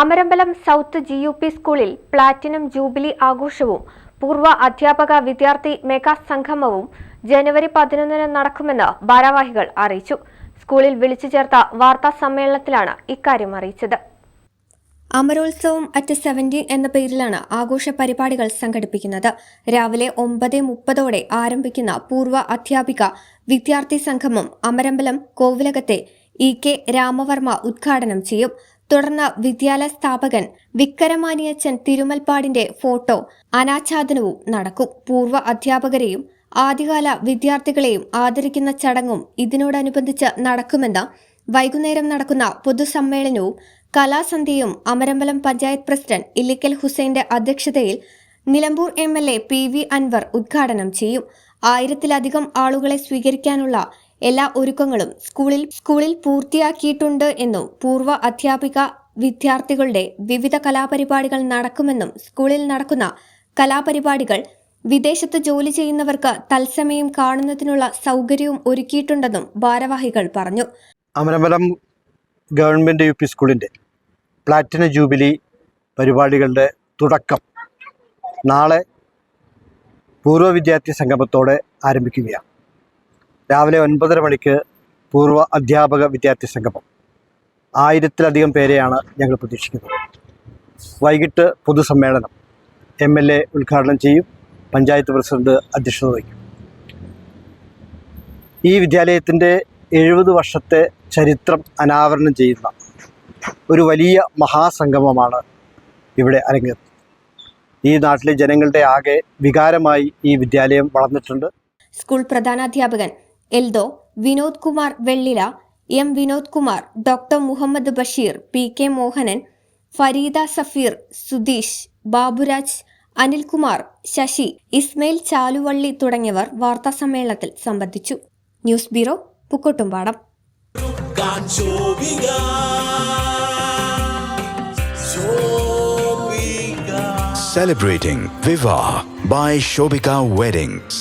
Amarambalam south G U P സ്കൂളിൽ platinum jubilee ആഘോഷവും പൂർവ അധ്യാപക വിദ്യാർത്ഥി മെഗാ സംഗമവും ജനുവരി പതിനൊന്നിന് നടക്കുമെന്ന് ഭാരവാഹികൾ അറിയിച്ചു. സ്കൂളിൽ വിളിച്ചു ചേർത്ത വാർത്താ സമ്മേളനത്തിലാണ് ഇക്കാര്യം അറിയിച്ചത്. അമരോത്സവം അറ്റ് സെവന്റീൻ എന്ന പേരിലാണ് ആഘോഷ പരിപാടികൾ സംഘടിപ്പിക്കുന്നത്. രാവിലെ ഒമ്പത് മുപ്പതോടെ ആരംഭിക്കുന്ന പൂർവ അധ്യാപിക വിദ്യാർത്ഥി സംഗമം അമരമ്പലം കോവിലകത്തെ ഇ കെ രാമവർമ്മ ഉദ്ഘാടനം ചെയ്യും. തുടർന്ന് വിദ്യാലയ സ്ഥാപകൻ വിക്കരമാനിയച്ചൻ തിരുമൽപ്പാടിന്റെ ഫോട്ടോ അനാച്ഛാദനവും നടക്കും. പൂർവ അധ്യാപകരെയും ആദ്യകാല വിദ്യാർത്ഥികളെയും ആദരിക്കുന്ന ചടങ്ങും ഇതിനോടനുബന്ധിച്ച് നടക്കുമെന്ന് വൈകുന്നേരം നടക്കുന്ന പൊതുസമ്മേളനവും കലാസന്ധ്യയും അമരമ്പലം പഞ്ചായത്ത് പ്രസിഡന്റ് ഇല്ലിക്കൽ ഹുസൈന്റെ അധ്യക്ഷതയിൽ Nilambur M L A P V Anvar ഉദ്ഘാടനം ചെയ്യും. ആയിരത്തിലധികം ആളുകളെ സ്വീകരിക്കാനുള്ള എല്ലാ ഒരുക്കങ്ങളും സ്കൂളിൽ സ്കൂളിൽ പൂർത്തിയാക്കിയിട്ടുണ്ട് എന്നും പൂർവ അധ്യാപിക വിദ്യാർത്ഥികളുടെ വിവിധ കലാപരിപാടികൾ നടക്കുമെന്നും സ്കൂളിൽ നടക്കുന്ന കലാപരിപാടികൾ വിദേശത്ത് ജോലി ചെയ്യുന്നവർക്ക് തത്സമയം കാണുന്നതിനുള്ള സൗകര്യവും ഒരുക്കിയിട്ടുണ്ടെന്നും ഭാരവാഹികൾ പറഞ്ഞു. അമരമ്പലം ഗവൺമെന്റ് യു പി സ്കൂളിന്റെ പ്ലാറ്റിന ജൂബിലി പരിപാടികളുടെ തുടക്കം നാളെ പൂർവ വിദ്യാർത്ഥി സംഗമത്തോടെ ആരംഭിക്കുകയാണ്. രാവിലെ ഒൻപതര മണിക്ക് പൂർവ അധ്യാപക വിദ്യാർത്ഥി സംഗമം. ആയിരത്തിലധികം പേരെയാണ് ഞങ്ങൾ പ്രതീക്ഷിക്കുന്നത്. വൈകിട്ട് പൊതുസമ്മേളനം എം എൽ എ ഉദ്ഘാടനം ചെയ്യും പഞ്ചായത്ത് പ്രസിഡന്റ് അധ്യക്ഷത വഹിക്കും. ഈ വിദ്യാലയത്തിന്റെ എഴുപത് വർഷത്തെ ചരിത്രം അനാവരണം ചെയ്യുന്ന ഒരു വലിയ മഹാസംഗമമാണ് ഇവിടെ അരങ്ങേറുന്നത്. ഈ നാട്ടിലെ ജനങ്ങളുടെ ആകെ വികാരമായി ഈ വിദ്യാലയം വളർന്നിട്ടുണ്ട്. School പ്രധാനാധ്യാപകൻ Eldho Vinod Kumar Vellila M Vinod Kumar doctor Muhammad Basheer P K Mohanan Fareeda Safeer Sudheesh Baburaj Anilkumar Sasi Ismail Chaluvalli തുടങ്ങിയവർ വാർത്താസമ്മേളനത്തിൽ സംബന്ധിച്ചു. News bureau Pookkottumpadam. Celebrating Viva by Shobika Weddings.